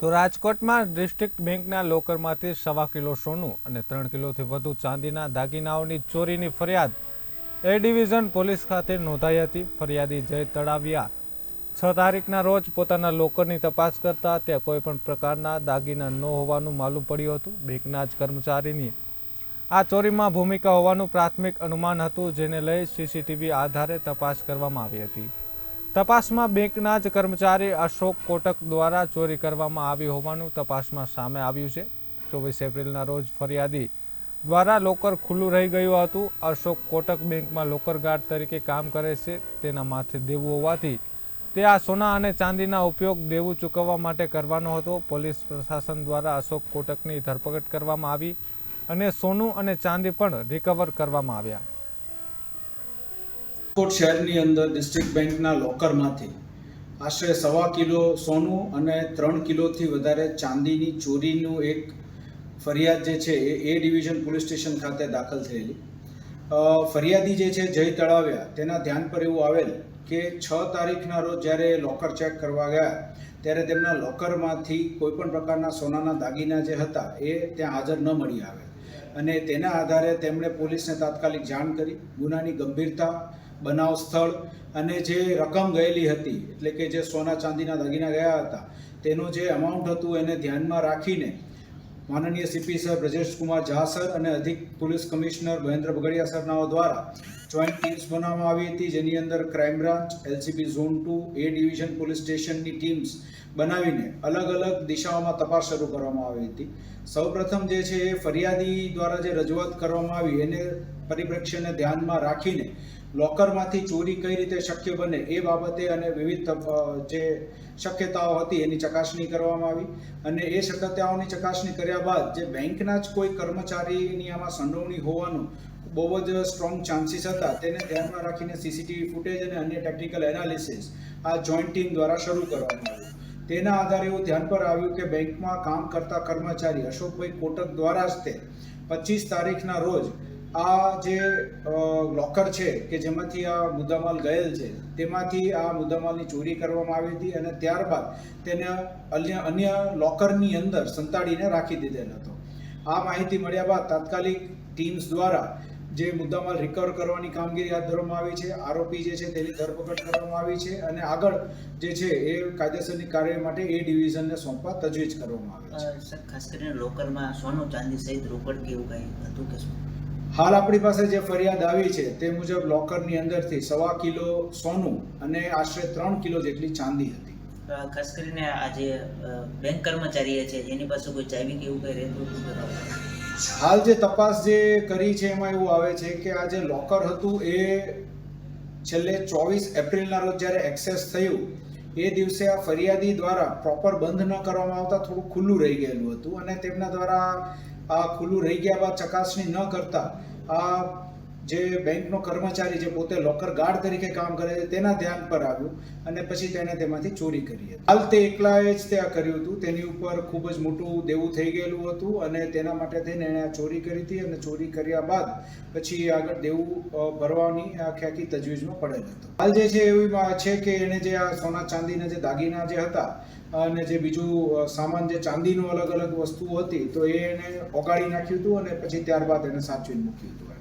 તો રાજકોટમાં ડિસ્ટ્રિક્ટ બેંકના લોકરમાંથી સવા કિલો સોનું અને ત્રણ કિલોથી વધુ ચાંદીના દાગીનાઓની ચોરીની ફરિયાદ એ ડિવિઝન પોલીસ ખાતે નોંધાઈ હતી. ફરિયાદી જય તળાવિયા છ તારીખના રોજ પોતાના લોકરની તપાસ કરતા ત્યાં કોઈ પણ પ્રકારના દાગીના ન હોવાનું માલુમ પડ્યું હતું. બેંકના જ કર્મચારીની આ ચોરીમાં ભૂમિકા હોવાનું પ્રાથમિક અનુમાન હતું, જેને લઈ સીસીટીવી આધારે તપાસ કરવામાં આવી હતી. તપાસમાં બેંકના જ કર્મચારી અશોક કોટક દ્વારા ચોરી કરવામાં આવી હોવાનું તપાસમાં સામે આવ્યું છે. ચોવીસ એપ્રિલના રોજ ફરિયાદી દ્વારા લોકર ખુલ્લું રહી ગયું હતું. અશોક કોટક બેંકમાં લોકર ગાર્ડ તરીકે કામ કરે છે. તેના માથે દેવું હોવાથી તે આ સોના અને ચાંદીના ઉપયોગ દેવું ચૂકવવા માટે કરવાનો હતો. પોલીસ પ્રશાસન દ્વારા અશોક કોટકની ધરપકડ કરવામાં આવી અને સોનું અને ચાંદી પણ રિકવર કરવામાં આવ્યા. રાજકોટ શહેરની અંદર ડિસ્ટ્રિક્ટ બેંકના લોકરમાંથી આશરે સવા કિલો સોનું અને ત્રણ કિલોથી વધારે ચાંદીની ચોરીનું એક ફરિયાદ જે છે એ એ ડિવિઝન પોલીસ સ્ટેશન ખાતે દાખલ થયેલી. ફરિયાદી જે છે જય તળાવ્યા, તેના ધ્યાન પર એવું આવેલ કે છ તારીખના રોજ જ્યારે લોકર ચેક કરવા ગયા, ત્યારે તેમના લોકરમાંથી કોઈ પણ પ્રકારના સોનાના દાગીના જે હતા એ ત્યાં હાજર ન મળી આવે. અને તેના આધારે તેમણે પોલીસને તાત્કાલિક જાણ કરી, ગુનાની ગંભીરતા બનાવ સ્થળ અને જે રકમ ગયેલી હતી, એટલે કે જે સોના ચાંદીના દાગીના ગયા હતા, તેનું જે અમાઉન્ટ હતું એને ધ્યાનમાં રાખીને માનનીય CP sir Brajeshkumar Jha sir અને અધિક પોલીસ કમિશનર મહેન્દ્ર બગડિયા સરનાઓ દ્વારા જોઈન્ટ ટીમ્સ બનાવવામાં આવી હતી, જેની અંદર crime branch LCB zone two A division police સ્ટેશનની ટીમ્સ બનાવીને અલગ અલગ દિશાઓમાં તપાસ શરૂ કરવામાં આવી હતી. સૌપ્રથમ જે છે એ ફરિયાદી દ્વારા જે રજૂઆત કરવામાં આવી, એને પરિપ્રેક્ષ્યને ધ્યાનમાં રાખીને લોકરમાંથી ચોરી કઈ રીતે શક્ય બને એ બાબતે અને વિવિધ જે શક્યતાઓ હતી એની ચકાસણી કરવામાં આવી અને એ શક્યતાઓની ચકાસણી કર્યા બાદ જે બેંકના જ કોઈ કર્મચારીની આમાં સંડોવણી હોવાનું બહુ જ સ્ટ્રોંગ ચાન્સીસ હતા, તેને ધ્યાનમાં રાખીને સીસીટીવી ફૂટેજ અને અન્ય ટેકનિકલ એનાલિસિસ આ જોઈન્ટ ટીમ દ્વારા શરૂ કરવામાં આવ્યું. તેના આધારે એવું ધ્યાન પર આવ્યું કે બેંકમાં કામ કરતા કર્મચારી અશોકભાઈ કોટક દ્વારા જ તે પચીસ તારીખના રોજ આ જે લોકર છે કે જેમાંથી આ મુદ્દામાલ ગયેલ છે, તેમાંથી આ મુદ્દામાલની ચોરી કરવામાં આવી હતી અને ત્યારબાદ તેને અન્ય અન્ય લોકરની અંદર સંતાડીને રાખી દીધેલ હતો. આ માહિતી મળ્યા બાદ તાત્કાલિક ટીમ્સ દ્વારા જે મુદ્દામાલ રિકવર કરવાની કામગીરી હાથ ધરવામાં આવી છે આરોપી જે છે તેની ધરપકડ કરવામાં આવી છે અને આગળ જે છે એ કાયદેસરની કાર્ય માટે એ ડિવિઝનને સોંપવા તજવીજ કરવામાં આવી છે. સર ખાસ કરીને લોકરમાં સોનું ચાંદી સહિત રોકડ કે એવું કંઈ હતું કે શું? હાલ આપણી પાસે જે ફરિયાદ આવી છે તે મુજબ લોકરની અંદરથી સવા કિલો સોનું અને આશરે ત્રણ કિલો જેટલી ચાંદી હતી. ખાસ કરીને આ જે બેંક કર્મચારી છે એની પાસે કોઈ ચાવી કે એવું કંઈ રહેતું? હાલ જે તપાસ જે કરી છે એમાં એવું આવે છે કે આ જે લોકર હતું એ છેલ્લે ચોવીસ એપ્રિલના રોજ જ્યારે એક્સેસ થયું, એ દિવસે આ ફરિયાદી દ્વારા પ્રોપર બંધ ન કરવામાં આવતા થોડું ખુલ્લું રહી ગયેલું હતું અને તેમના દ્વારા આ ખુલ્લું રહી ગયા બાદ ચકાસણી ન કરતા આ જે બેંકનો કર્મચારી જે પોતે લોકર ગાર્ડ તરીકે કામ કરે છે, તેના ધ્યાન પર આવ્યું અને પછી તેણે તેમાંથી ચોરી કરી હતી. હાલ તે એકલાએ જ તે આ કર્યું હતું. તેની ઉપર ખૂબ જ મોટું દેવું થઈ ગયેલું હતું અને તેના માટે થઈને એણે આ ચોરી કરી હતી અને ચોરી કર્યા બાદ પછી આગળ દેવું ભરવાની આખી આખી તજવીજમાં પડેલ હતો. હાલ જે છે એવી છે કે એણે જે આ સોના ચાંદીના જે દાગીના જે હતા અને જે બીજું સામાન જે ચાંદીનું અલગ અલગ વસ્તુઓ હતી, તો એ એને ઓગાળી નાખ્યું હતું અને પછી ત્યારબાદ એને સાચવીને મૂક્યું હતું.